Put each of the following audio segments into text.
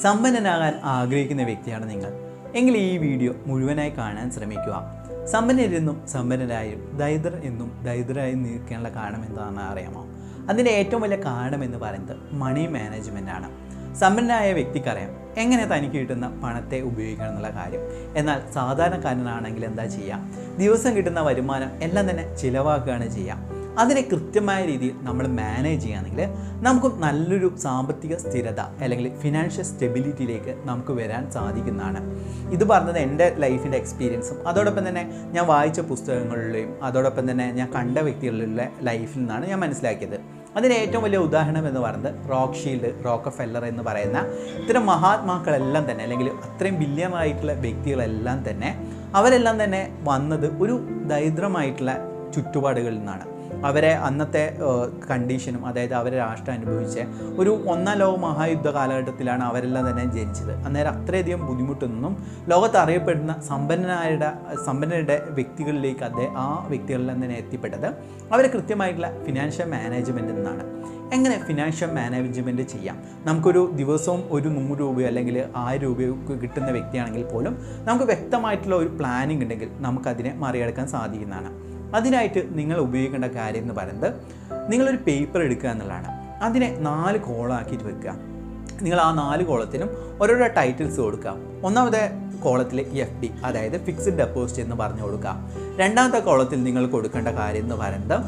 സമ്പന്നനാകാൻ ആഗ്രഹിക്കുന്ന വ്യക്തിയാണ് നിങ്ങൾ. എങ്കിൽ ഈ വീഡിയോ മുഴുവനായി കാണാൻ ശ്രമിക്കുക. സമ്പന്നരെന്നും സമ്പന്നരായും ദരിദ്രർ എന്നും ദരിദ്രരായും നിൽക്കാനുള്ള കാരണം എന്താണെന്ന് അറിയാമോ? അതിന്റെ ഏറ്റവും വലിയ കാരണം എന്ന് പറയുന്നത് മണി മാനേജ്മെന്റ് ആണ്. സമ്പന്നനായ വ്യക്തിക്കറിയാം എങ്ങനെ തനിക്ക് കിട്ടുന്ന പണത്തെ ഉപയോഗിക്കണം എന്നുള്ള കാര്യം. എന്നാൽ സാധാരണക്കാരനാണെങ്കിൽ എന്താ ചെയ്യുക? ദിവസം കിട്ടുന്ന വരുമാനം എല്ലാം തന്നെ ചിലവാക്കുകയാണ് ചെയ്യുക. അതിനെ കൃത്യമായ രീതിയിൽ നമ്മൾ മാനേജ് ചെയ്യുകയാണെങ്കിൽ നമുക്ക് നല്ലൊരു സാമ്പത്തിക സ്ഥിരത അല്ലെങ്കിൽ ഫിനാൻഷ്യൽ സ്റ്റെബിലിറ്റിയിലേക്ക് നമുക്ക് വരാൻ സാധിക്കുന്നതാണ്. ഇത് പറഞ്ഞത് എന്റെ ലൈഫിന്റെ എക്സ്പീരിയൻസും അതോടൊപ്പം തന്നെ ഞാൻ വായിച്ച പുസ്തകങ്ങളിലെയും അതോടൊപ്പം തന്നെ ഞാൻ കണ്ട വ്യക്തികളിലെ ലൈഫിൽ നിന്നാണ് ഞാൻ മനസ്സിലാക്കിയത്. അതിന് ഏറ്റവും വലിയ ഉദാഹരണം എന്ന് പറയുന്നത് റോക്ക് ഷീൽഡ് റോക്ക് ഫെല്ലർ എന്ന് പറയുന്ന ഇത്തരം മഹാത്മാക്കളെല്ലാം തന്നെ അല്ലെങ്കിൽ അത്രയും വില്യമായിട്ടുള്ള വ്യക്തികളെല്ലാം തന്നെ അവരെല്ലാം തന്നെ വന്നത് ഒരു ദരിദ്രമായിട്ടുള്ള ചുറ്റുപാടുകളിൽ നിന്നാണ്. അവരെ അന്നത്തെ കണ്ടീഷനും അതായത് അവരെ രാഷ്ട്രം അനുഭവിച്ച ഒരു ഒന്നാം ലോക മഹായുദ്ധ കാലഘട്ടത്തിലാണ് അവരെല്ലാം തന്നെ ജനിച്ചത്. അന്നേരം അത്രയധികം ബുദ്ധിമുട്ടൊന്നും ലോകത്ത് അറിയപ്പെടുന്ന സമ്പന്നനായുടെ സമ്പന്നരുടെ വ്യക്തികളിലേക്ക് അദ്ദേഹം ആ വ്യക്തികളെല്ലാം തന്നെ എത്തിപ്പെട്ടത് അവർ കൃത്യമായിട്ടുള്ള ഫിനാൻഷ്യൽ മാനേജ്മെന്റിൽ നിന്നാണ് എങ്ങനെ ഫിനാൻഷ്യൽ മാനേജ്മെന്റ് ചെയ്യാം? നമുക്കൊരു ദിവസവും ഒരു നൂറ് രൂപയോ അല്ലെങ്കിൽ ആയിരം രൂപയോ കിട്ടുന്ന വ്യക്തിയാണെങ്കിൽ പോലും നമുക്ക് വ്യക്തമായിട്ടുള്ള ഒരു പ്ലാനിങ് ഉണ്ടെങ്കിൽ നമുക്കതിനെ മറികടക്കാൻ സാധിക്കുന്നതാണ്. അതിനായിട്ട് നിങ്ങൾ ഉപയോഗിക്കേണ്ട കാര്യം എന്ന് പറയുന്നത് നിങ്ങളൊരു പേപ്പർ എടുക്കുക എന്നുള്ളതാണ്. അതിനെ നാല് കോളാക്കിയിട്ട് വെക്കുക. നിങ്ങൾ ആ നാല് കോളത്തിനും ഓരോരോ ടൈറ്റിൽസ് കൊടുക്കുക. ഒന്നാമത്തെ കോളത്തിൽ എഫ് ഡി അതായത് ഫിക്സ്ഡ് ഡെപ്പോസിറ്റ് എന്ന് പറഞ്ഞു കൊടുക്കുക. രണ്ടാമത്തെ കോളത്തിൽ നിങ്ങൾ കൊടുക്കേണ്ട കാര്യം എന്ന് പറയുന്നത്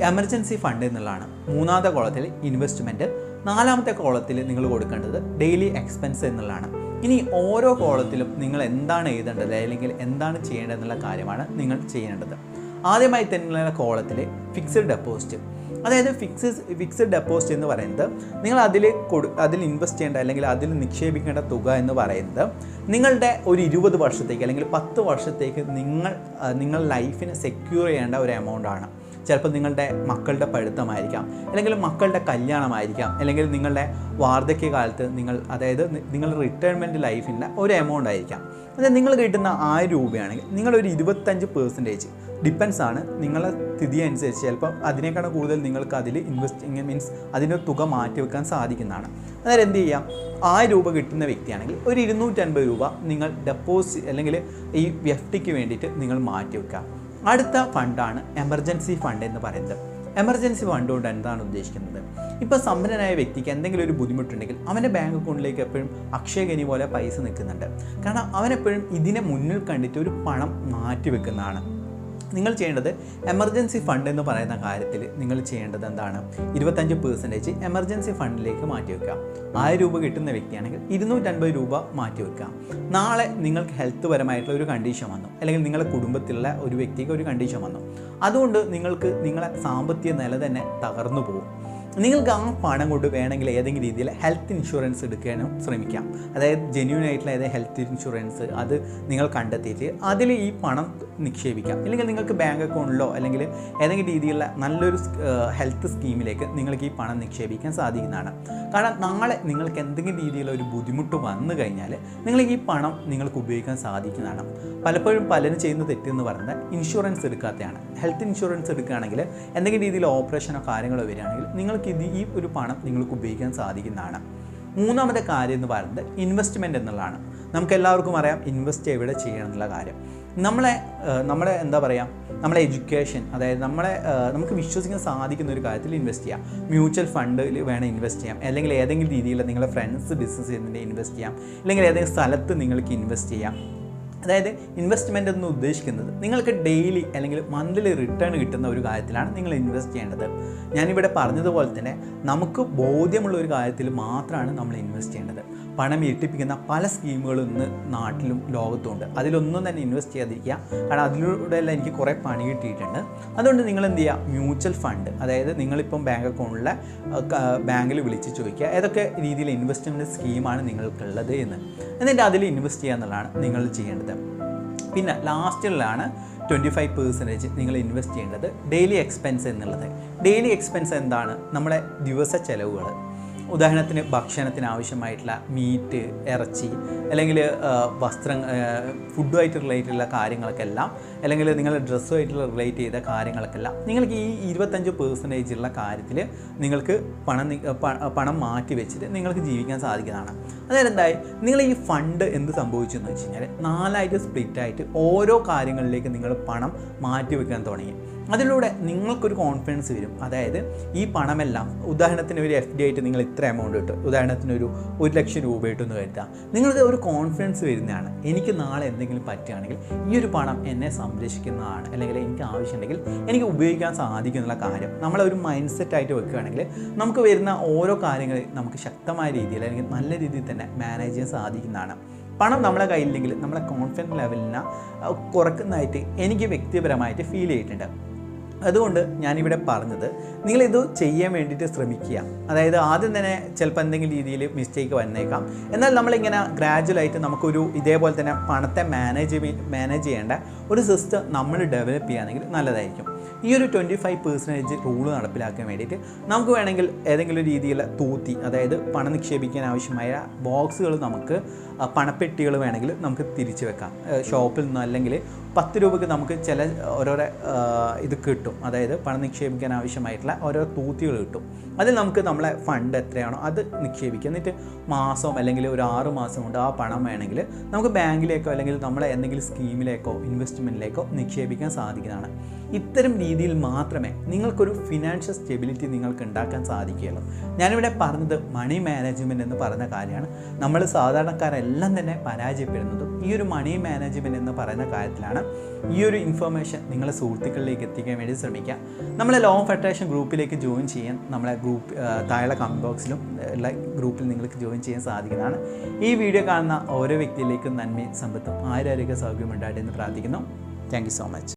എമർജൻസി ഫണ്ട് എന്നുള്ളതാണ്. മൂന്നാമത്തെ കോളത്തിൽ ഇൻവെസ്റ്റ്മെന്റ് നാലാമത്തെ കോളത്തിൽ നിങ്ങൾ കൊടുക്കേണ്ടത് ഡെയിലി എക്സ്പെൻസ് എന്നുള്ളതാണ്. ഇനി ഓരോ കോളത്തിലും നിങ്ങൾ എന്താണ് എഴുതേണ്ടത് അല്ലെങ്കിൽ എന്താണ് ചെയ്യേണ്ടത് എന്നുള്ള കാര്യമാണ് നിങ്ങൾ ചെയ്യേണ്ടത്. ആദ്യമായി തന്നെയുള്ള കോളത്തിൽ ഫിക്സഡ് ഡെപ്പോസിറ്റ് അതായത് ഫിക്സഡ് ഫിക്സഡ് ഡെപ്പോസിറ്റ് എന്ന് പറയുന്നത് നിങ്ങൾ അതിൽ കൊടു അതിൽ ഇൻവെസ്റ്റ് ചെയ്യേണ്ട അല്ലെങ്കിൽ അതിൽ നിക്ഷേപിക്കേണ്ട തുക എന്ന് പറയുന്നത് നിങ്ങളുടെ ഒരു ഇരുപത് വർഷത്തേക്ക് അല്ലെങ്കിൽ പത്ത് വർഷത്തേക്ക് നിങ്ങൾ നിങ്ങൾ ലൈഫിനെ സെക്യൂർ ചെയ്യേണ്ട ഒരു എമൗണ്ട് ആണ്. ചിലപ്പോൾ നിങ്ങളുടെ മക്കളുടെ പഠിത്തമായിരിക്കാം അല്ലെങ്കിൽ മക്കളുടെ കല്യാണമായിരിക്കാം അല്ലെങ്കിൽ നിങ്ങളുടെ വാർദ്ധക്യകാലത്ത് നിങ്ങൾ അതായത് നിങ്ങൾ നിങ്ങളുടെ റിട്ടയർമെന്റ് ലൈഫിന്റെ ഒരു എമൗണ്ട് ആയിരിക്കാം. അതായത് നിങ്ങൾ കിട്ടുന്ന ആയിരം രൂപയാണെങ്കിൽ നിങ്ങളൊരു ഇരുപത്തഞ്ച് പേഴ്സന്റേജ് ഡിപ്പെൻസ് ആണ് നിങ്ങളെ സ്ഥിതി അനുസരിച്ച് ചിലപ്പോൾ അതിനേക്കാളും കൂടുതൽ നിങ്ങൾക്ക് അതിൽ ഇൻവെസ്റ്റിങ് മീൻസ് അതിന്റെ തുക മാറ്റി വെക്കാൻ സാധിക്കുന്നതാണ്. അതായത് എന്ത് ചെയ്യാം? ആയിരം രൂപ കിട്ടുന്ന വ്യക്തിയാണെങ്കിൽ ഒരു ഇരുന്നൂറ്റൻപത് രൂപ നിങ്ങൾ ഡെപ്പോസിറ്റ് അല്ലെങ്കിൽ ഈ ടിക്ക് വേണ്ടിയിട്ട് നിങ്ങൾ മാറ്റി വെക്കുക. അടുത്ത ഫണ്ടാണ് എമർജൻസി ഫണ്ട് എന്ന് പറയുന്നത്. എമർജൻസി ഫണ്ട് കൊണ്ട് എന്താണ് ഉദ്ദേശിക്കുന്നത്? ഇപ്പോൾ സമ്പന്നനായ വ്യക്തിക്ക് എന്തെങ്കിലും ഒരു ബുദ്ധിമുട്ടുണ്ടെങ്കിൽ അവന്റെ ബാങ്ക് അക്കൗണ്ടിലേക്ക് എപ്പോഴും അക്ഷയഗനി പോലെ പൈസ നിൽക്കുന്നുണ്ട്. കാരണം അവനെപ്പോഴും ഇതിനെ മുന്നിൽ കണ്ടിട്ട് ഒരു പണം മാറ്റി വെക്കുന്നതാണ് നിങ്ങൾ ചെയ്യേണ്ടത് എമർജൻസി ഫണ്ട് എന്ന് പറയുന്ന കാര്യത്തിൽ നിങ്ങൾ ചെയ്യേണ്ടത് എന്താണ്? ഇരുപത്തഞ്ച് പെർസെന്റേജ് എമർജൻസി ഫണ്ടിലേക്ക് മാറ്റി വെക്കുക. ആയിരം രൂപ കിട്ടുന്ന വ്യക്തിയാണെങ്കിൽ ഇരുന്നൂറ്റൻപത് രൂപ മാറ്റി വെക്കുക. നാളെ നിങ്ങൾക്ക് ഹെൽത്ത് പരമായിട്ടുള്ള ഒരു കണ്ടീഷൻ വന്നു. അല്ലെങ്കിൽ നിങ്ങളുടെ കുടുംബത്തിലുള്ള ഒരു വ്യക്തിക്ക് ഒരു കണ്ടീഷൻ വന്നു. അതുകൊണ്ട് നിങ്ങൾക്ക് നിങ്ങളെ സാമ്പത്തിക നില തന്നെ തകർന്നു പോകും. നിങ്ങൾക്ക് ആ പണം കൊണ്ട് വേണമെങ്കിൽ ഏതെങ്കിലും രീതിയിൽ ഹെൽത്ത് ഇൻഷുറൻസ് എടുക്കാനും ശ്രമിക്കാം. അതായത് ജെന്യൂൻ ആയിട്ടുള്ള ഏതെങ്കിലും ഹെൽത്ത് ഇൻഷുറൻസ് അത് നിങ്ങൾ കണ്ടെത്തിയിട്ട് അതിൽ ഈ പണം നിക്ഷേപിക്കാം. അല്ലെങ്കിൽ നിങ്ങൾക്ക് ബാങ്ക് അക്കൗണ്ടിലോ അല്ലെങ്കിൽ ഏതെങ്കിലും രീതിയിലുള്ള നല്ലൊരു ഹെൽത്ത് സ്കീമിലേക്ക് നിങ്ങൾക്ക് ഈ പണം നിക്ഷേപിക്കാൻ സാധിക്കുന്നതാണ്. കാരണം നാളെ നിങ്ങൾക്ക് എന്തെങ്കിലും രീതിയിലുള്ള ഒരു ബുദ്ധിമുട്ട് വന്നു കഴിഞ്ഞാൽ നിങ്ങൾക്ക് ഈ പണം നിങ്ങൾക്ക് ഉപയോഗിക്കാൻ സാധിക്കുന്നതാണ്. പലപ്പോഴും പലരും ചെയ്യുന്ന തെറ്റെന്ന് പറയുന്നത് ഇൻഷുറൻസ് എടുക്കാത്തതാണ് ഹെൽത്ത് ഇൻഷുറൻസ് എടുക്കുകയാണെങ്കിൽ എന്തെങ്കിലും രീതിയിൽ ഓപ്പറേഷനോ കാര്യങ്ങളോ വരികയാണെങ്കിൽ നിങ്ങൾക്ക് ഇത് ഈ ഒരു പണം നിങ്ങൾക്ക് ഉപയോഗിക്കാൻ സാധിക്കുന്നതാണ്. മൂന്നാമത്തെ കാര്യം എന്ന് പറയുന്നത് ഇൻവെസ്റ്റ്മെന്റ് എന്നുള്ളതാണ്. നമുക്ക് എല്ലാവർക്കും അറിയാം ഇൻവെസ്റ്റ് എവിടെ ചെയ്യണം എന്നുള്ള കാര്യം. നമ്മളെ നമ്മളെ എന്താ പറയുക നമ്മളെ എഡ്യൂക്കേഷൻ അതായത് നമ്മളെ നമുക്ക് വിശ്വസിക്കാൻ സാധിക്കുന്ന ഒരു കാര്യത്തിൽ ഇൻവെസ്റ്റ് ചെയ്യാം. മ്യൂച്വൽ ഫണ്ടിൽ വേണം ഇൻവെസ്റ്റ് ചെയ്യാം. അല്ലെങ്കിൽ ഏതെങ്കിലും രീതിയിൽ നിങ്ങളുടെ ഫ്രണ്ട്സ് ബിസിനസ് ചെയ്യുന്നതിന്റെ ഇൻവെസ്റ്റ് ചെയ്യാം. അല്ലെങ്കിൽ ഏതെങ്കിലും സ്ഥലത്ത് നിങ്ങൾക്ക് ഇൻവെസ്റ്റ് ചെയ്യാം. അതായത് ഇൻവെസ്റ്റ്മെന്റ് എന്ന് ഉദ്ദേശിക്കുന്നത് നിങ്ങൾക്ക് ഡെയിലി അല്ലെങ്കിൽ മന്ത്ലി റിട്ടേൺ കിട്ടുന്ന ഒരു കാര്യത്തിലാണ് നിങ്ങൾ ഇൻവെസ്റ്റ് ചെയ്യേണ്ടത്. ഞാനിവിടെ പറഞ്ഞതുപോലെ തന്നെ നമുക്ക് ബോധ്യമുള്ള ഒരു കാര്യത്തിൽ മാത്രമാണ് നമ്മൾ ഇൻവെസ്റ്റ് ചെയ്യേണ്ടത്. പണം ഇരട്ടിപ്പിക്കുന്ന പല സ്കീമുകളും ഇന്ന് നാട്ടിലും ലോകത്തുമുണ്ട്. അതിലൊന്നും തന്നെ ഇൻവെസ്റ്റ് ചെയ്യാതിരിക്കുക. കാരണം അതിലൂടെയെല്ലാം എനിക്ക് കുറേ പണി കിട്ടിയിട്ടുണ്ട്. അതുകൊണ്ട് നിങ്ങൾ എന്ത് ചെയ്യുക? Mutual fund. അതായത് നിങ്ങളിപ്പം ബാങ്ക് അക്കൗണ്ടിലെ ബാങ്കിൽ വിളിച്ച് ചോദിക്കുക. ഏതൊക്കെ രീതിയിൽ ഇൻവെസ്റ്റ്മെന്റ് സ്കീമാണ് നിങ്ങൾക്കുള്ളത് എന്ന്. എന്നിട്ട് അതിൽ ഇൻവെസ്റ്റ് ചെയ്യുക എന്നുള്ളതാണ് നിങ്ങൾ ചെയ്യേണ്ടത്. പിന്നെ ലാസ്റ്റിലാണ് ട്വന്റി ഫൈവ് പെർസെന്റേജ് നിങ്ങൾ ഇൻവെസ്റ്റ് ചെയ്യേണ്ടത്. ഡെയിലി എക്സ്പെൻസ് എന്നുള്ളത്. ഡെയിലി എക്സ്പെൻസ് എന്താണ്? നമ്മുടെ ദിവസ ചെലവുകൾ. ഉദാഹരണത്തിന് ഭക്ഷണത്തിന് ആവശ്യമായിട്ടുള്ള മീറ്റ് ഇറച്ചി അല്ലെങ്കിൽ വസ്ത്രം ഫുഡുമായിട്ട് റിലേറ്റ് ഉള്ള കാര്യങ്ങൾക്കെല്ലാം അല്ലെങ്കിൽ നിങ്ങൾ ഡ്രസ്സുമായിട്ടുള്ള റിലേറ്റ് ചെയ്ത കാര്യങ്ങൾക്കെല്ലാം നിങ്ങൾക്ക് ഈ ഇരുപത്തഞ്ച് പേഴ്സന്റേജ് ഉള്ള കാര്യത്തിൽ നിങ്ങൾക്ക് പണം പണം മാറ്റി വെച്ചിട്ട് നിങ്ങൾക്ക് ജീവിക്കാൻ സാധിക്കുന്നതാണ്. അതായത് എന്തായി നിങ്ങൾ ഈ ഫണ്ട് എന്ത് സംഭവിച്ചു എന്ന് വെച്ച് കഴിഞ്ഞാൽ നാലായിട്ട് സ്പ്ലിറ്റായിട്ട് ഓരോ കാര്യങ്ങളിലേക്ക് നിങ്ങൾ പണം മാറ്റി വെക്കാൻ തുടങ്ങി. അതിലൂടെ നിങ്ങൾക്കൊരു കോൺഫിഡൻസ് വരും. അതായത് ഈ പണമെല്ലാം ഉദാഹരണത്തിന് ഒരു എഫ് ഡി ആയിട്ട് നിങ്ങൾ ഇത്ര എമൗണ്ട് ഇട്ട്. ഉദാഹരണത്തിന് ഒരു ഒരു ലക്ഷം രൂപ കിട്ടുമെന്ന് കരുതുക. നിങ്ങൾക്ക് ഒരു കോൺഫിഡൻസ് വരുന്നതാണ്. എനിക്ക് നാളെ എന്തെങ്കിലും പറ്റുകയാണെങ്കിൽ ഈ ഒരു പണം എന്നെ സംരക്ഷിക്കുന്നതാണ്. അല്ലെങ്കിൽ എനിക്ക് ആവശ്യമുണ്ടെങ്കിൽ എനിക്ക് ഉപയോഗിക്കാൻ സാധിക്കുന്നുള്ള കാര്യം. നമ്മളൊരു മൈൻഡ് സെറ്റ് ആയിട്ട് വെക്കുകയാണെങ്കിൽ നമുക്ക് വരുന്ന ഓരോ കാര്യങ്ങൾ നമുക്ക് ശക്തമായ രീതിയിൽ അല്ലെങ്കിൽ നല്ല രീതിയിൽ തന്നെ മാനേജ് ചെയ്യാൻ സാധിക്കുന്നതാണ്. പണം നമ്മളെ കയ്യിലില്ലെങ്കിൽ നമ്മളെ കോൺഫിഡൻസ് ലെവലിനെ കുറക്കുന്നതായിട്ട് എനിക്ക് വ്യക്തിപരമായിട്ട് ഫീൽ ചെയ്തിട്ടുണ്ട്. അതുകൊണ്ട് ഞാനിവിടെ പറഞ്ഞത് നിങ്ങളിത് ചെയ്യാൻ വേണ്ടിയിട്ട് ശ്രമിക്കുക. അതായത് ആദ്യം തന്നെ ചിലപ്പോൾ എന്തെങ്കിലും രീതിയിൽ മിസ്റ്റേക്ക് വന്നേക്കാം. എന്നാൽ നമ്മളിങ്ങനെ ഗ്രാജുവലായിട്ട് നമുക്കൊരു ഇതേപോലെ തന്നെ പണത്തെ മാനേജ് മാനേജ് ചെയ്യേണ്ട ഒരു സിസ്റ്റം നമ്മൾ ഡെവലപ്പ് ചെയ്യുകയാണെങ്കിൽ നല്ലതായിരിക്കും. ഈ ഒരു ട്വന്റി ഫൈവ് പെർസെന്റേജ് റൂൾ നടപ്പിലാക്കാൻ വേണ്ടിയിട്ട് നമുക്ക് വേണമെങ്കിൽ ഏതെങ്കിലും രീതിയിലുള്ള തൂത്തി അതായത് പണം നിക്ഷേപിക്കാൻ ആവശ്യമായ ബോക്സുകൾ നമുക്ക് പണപ്പെട്ടികൾ വേണമെങ്കിൽ നമുക്ക് തിരിച്ചു വെക്കാം. ഷോപ്പിൽ നിന്നോ അല്ലെങ്കിൽ പത്ത് രൂപയ്ക്ക് നമുക്ക് ചില ഓരോരോ ഇത് കിട്ടും. അതായത് പണം നിക്ഷേപിക്കാൻ ആവശ്യമായിട്ടുള്ള ഓരോ തൂത്തികൾ കിട്ടും. അതിൽ നമുക്ക് നമ്മളെ ഫണ്ട് എത്രയാണോ അത് നിക്ഷേപിക്കുക എന്നിട്ട് മാസം അല്ലെങ്കിൽ ഒരു ആറ് മാസം കൊണ്ട് ആ പണം വേണമെങ്കിൽ നമുക്ക് ബാങ്കിലേക്കോ അല്ലെങ്കിൽ നമ്മളെ എന്തെങ്കിലും സ്കീമിലേക്കോ ഇൻവെസ്റ്റ്മെന്റിലേക്കോ നിക്ഷേപിക്കാൻ സാധിക്കുന്നതാണ്. ഇത്തരം രീതിയിൽ മാത്രമേ നിങ്ങൾക്കൊരു ഫിനാൻഷ്യൽ സ്റ്റെബിലിറ്റി നിങ്ങൾക്ക് ഉണ്ടാക്കാൻ സാധിക്കുകയുള്ളൂ. ഞാനിവിടെ പറഞ്ഞത് മണി മാനേജ്മെന്റ് എന്ന് പറഞ്ഞ കാര്യമാണ്. നമ്മൾ സാധാരണക്കാരെല്ലാം തന്നെ പരാജയപ്പെടുന്നതും ഈ ഒരു മണി മാനേജ്മെന്റ് എന്ന് പറയുന്ന കാര്യത്തിലാണ് ഈ ഒരു ഇൻഫർമേഷൻ നിങ്ങളെ സുഹൃത്തുക്കളിലേക്ക് എത്തിക്കാൻ വേണ്ടി ശ്രമിക്കുക നമ്മളെ ലോങ് ഫെഡറേഷൻ ഗ്രൂപ്പിലേക്ക് ജോയിൻ ചെയ്യാൻ നമ്മളെ ഗ്രൂപ്പ് താഴെ കമന്റ് ബോക്സിലും ഉള്ള ഗ്രൂപ്പിൽ നിങ്ങൾക്ക് ജോയിൻ ചെയ്യാൻ സാധിക്കുന്നതാണ്. ഈ വീഡിയോ കാണുന്ന ഓരോ വ്യക്തിയിലേക്കും നന്മയും സമ്പത്തും ആരോഗ്യ സൗകര്യം ഉണ്ടാകട്ടെ എന്ന് പ്രാർത്ഥിക്കുന്നു. Thank so much